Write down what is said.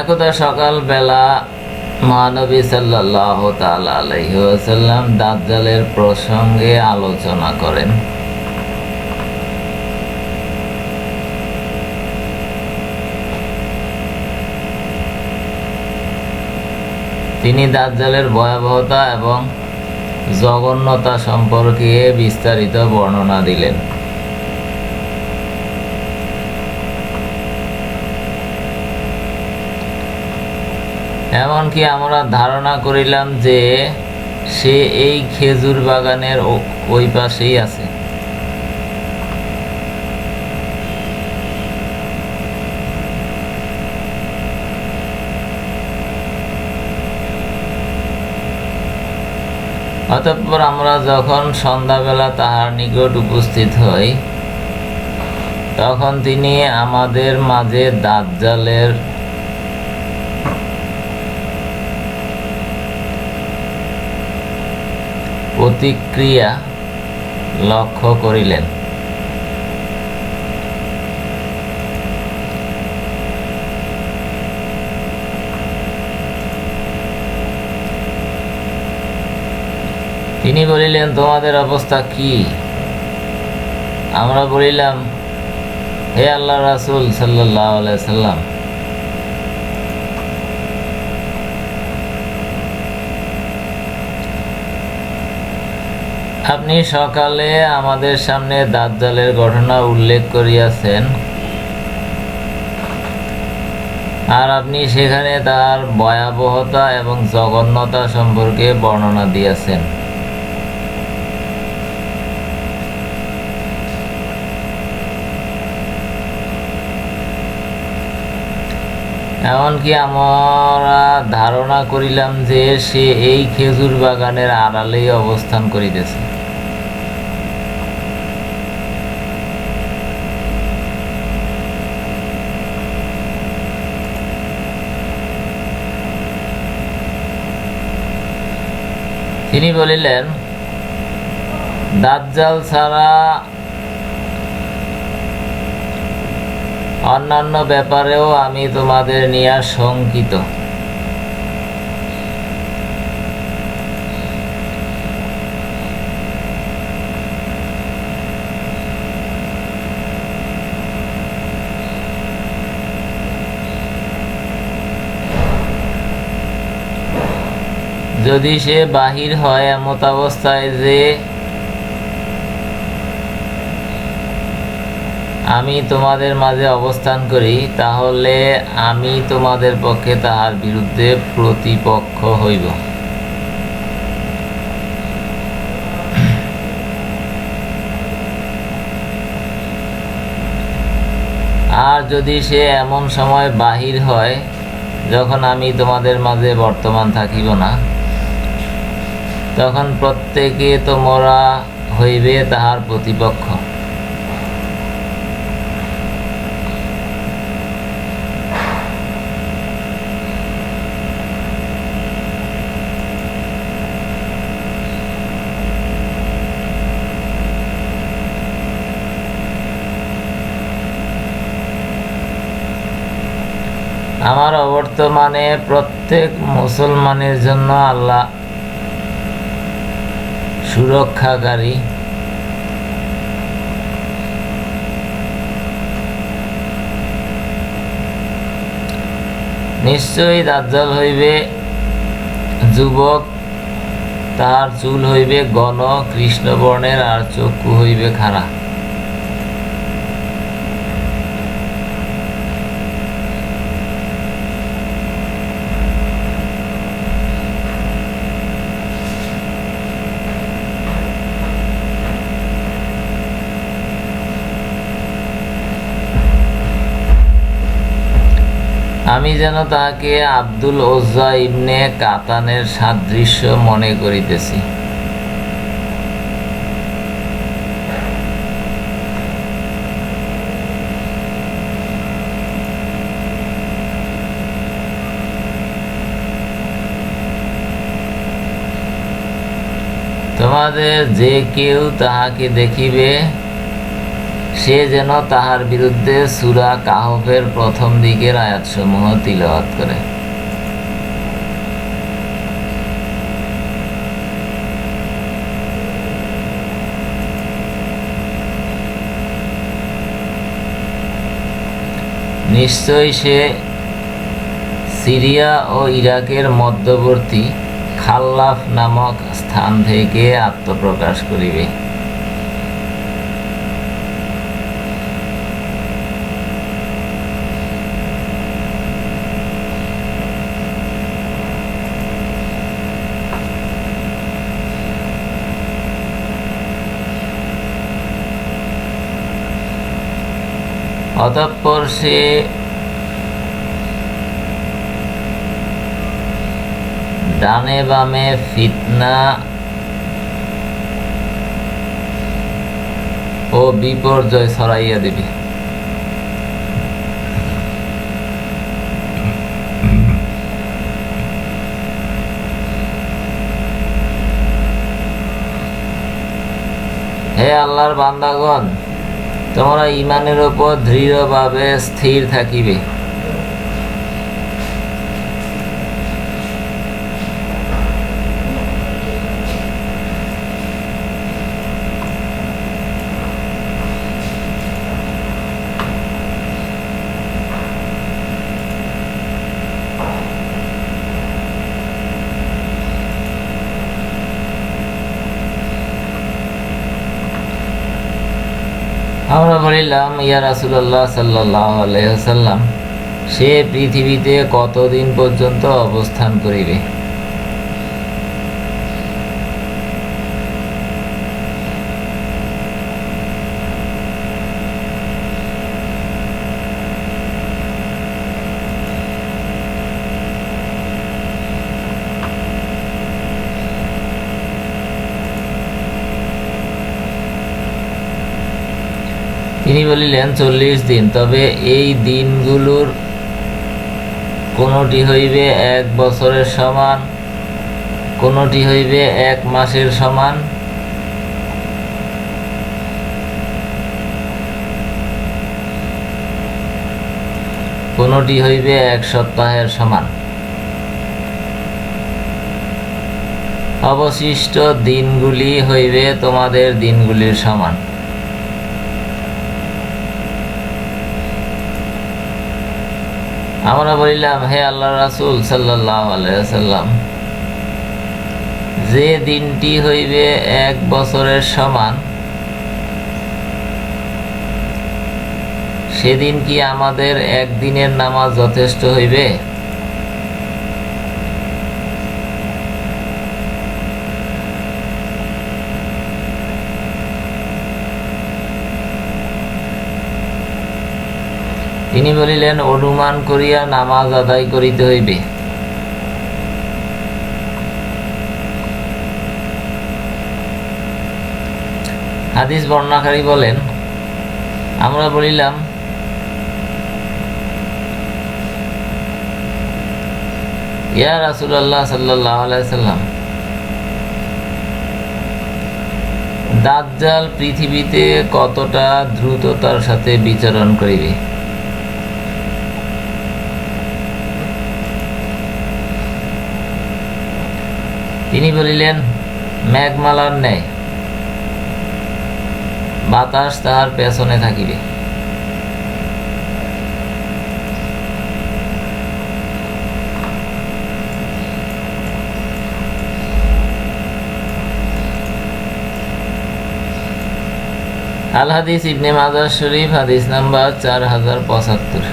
একদা সকালবেলা মহানবী সাল্লাহ আলহিহাসাল্লাম দাজ্জালের প্রসঙ্গে আলোচনা করেন। তিনি দাজ্জালের ভয়াবহতা এবং জঘন্যতা সম্পর্কে বিস্তারিত বর্ণনা দিলেন। এমনকি আমরা ধারণা করিলাম যে সে এই খেজুর বাগানের ওই পাশেই আছে। অতঃপর আমরা যখন সন্ধ্যাবেলা তাহার নিকট উপস্থিত হই, তখন তিনি আমাদের মাঝে দাজ্জালের প্রতিক্রিয়া লক্ষ্য করিলেন। তিনি বলিলেন, তোমাদের অবস্থা কি? আমরা বলিলাম, হে আল্লাহ রাসুল সাল্লাহ সাল্লাম আপনি সকালে আমাদের সামনে দাজ্জালের ঘটনা উল্লেখ করিয়াছেন। আর আপনি সেখানে তার ভয়াবহতা এবং জঘন্যতা সম্পর্কে বর্ণনা দিয়েছেন। এমনকি আমরা ধারণা করিলাম যে সে এই খেজুর বাগানের আড়ালেই অবস্থান করিতেছে। তিনি বলিলেন দাজ্জাল ছাড়া অন্যান্য ব্যাপারেও আমি তোমাদের নিয়ে শঙ্কিত যদি সে বাহির হয় এমত অবস্থায় যে আমি তোমাদের মাঝে অবস্থান করি, তাহলে আমি তোমাদের পক্ষে তাহার বিরুদ্ধে প্রতিপক্ষ হইব। আর যদি সে এমন সময় বাহির হয়, যখন আমি তোমাদের মাঝে বর্তমান থাকিব না তখন প্রত্যেকে তোমরা হইবে তাহার প্রতিপক্ষ। আমার অবর্তমানে প্রত্যেক মুসলমানের জন্য আল্লাহ সুরক্ষাকারী। নিশ্চয়ই দাজ্জাল হইবে যুবক তার চুল হইবে গণ কৃষ্ণবর্ণের আর চক্ষু হইবে খাড়া। আমি যেন তাহাকে আব্দুল ওজ্জা ইবনে কাতানের সাদৃশ্য মনে করিতেছি। তোমাদের যে কেউ তাহাকে দেখিবে সে যেন তাহার বিরুদ্ধে সুরা কাহফের প্রথম দিকের আয়াতসমূহ তিলাওয়াত করে। নিশ্চয় সে সিরিয়া ও ইরাকের মধ্যবর্তী খাল্লাফ নামক স্থান থেকে আত্মপ্রকাশ করিবে। অতঃপর সে ডানে বামে ফিতনা ও বিপর্যয় ছড়াইয়া দিবে। হে আল্লাহর বান্দাগণ তোমরা ইমানের উপর দৃঢ়ভাবে স্থির থাকিবে। আমরা বলিলাম ইয়া রাসুল্লাহ সাল্লাহ আলহ্লাম সে পৃথিবীতে কতদিন পর্যন্ত অবস্থান করিবে? তিনি বলিলেন, চল্লিশ দিন। তবে এই দিনগুলোর কোনোটি হইবে এক বছরের সমান, কোনোটি হইবে এক মাসের সমান। কোনোটি হইবে এক সপ্তাহের সমান। অবশিষ্ট দিনগুলি হইবে তোমাদের দিনগুলির সমান। আমরা বলিলাম, হে আল্লাহ রাসুল সাল্লাহ আলাইসাল্লাম যে দিনটি হইবে এক বছরের সমান, সেদিন কি আমাদের একদিনের নামাজ যথেষ্ট হইবে? তিনি বলিলেন, অনুমান করিয়া নামাজ আদায় করিতে হইবে। হাদিস বর্ণাকারী বলেন, আমরা বলিলাম, ইয়া রাসুল্লাহ সাল্লাহ আলাইসাল্লাম দাজ্জাল পৃথিবীতে কতটা দ্রুততার সাথে বিচরণ করিবে? তিনি বলিলেন, মেঘমালার ন্যায় বাতাস তাহার পেছনে থাকিবে। আল হাদিস ইবনে মাজার শরীফ, হাদিস নাম্বার চার হাজার পঁচাত্তর।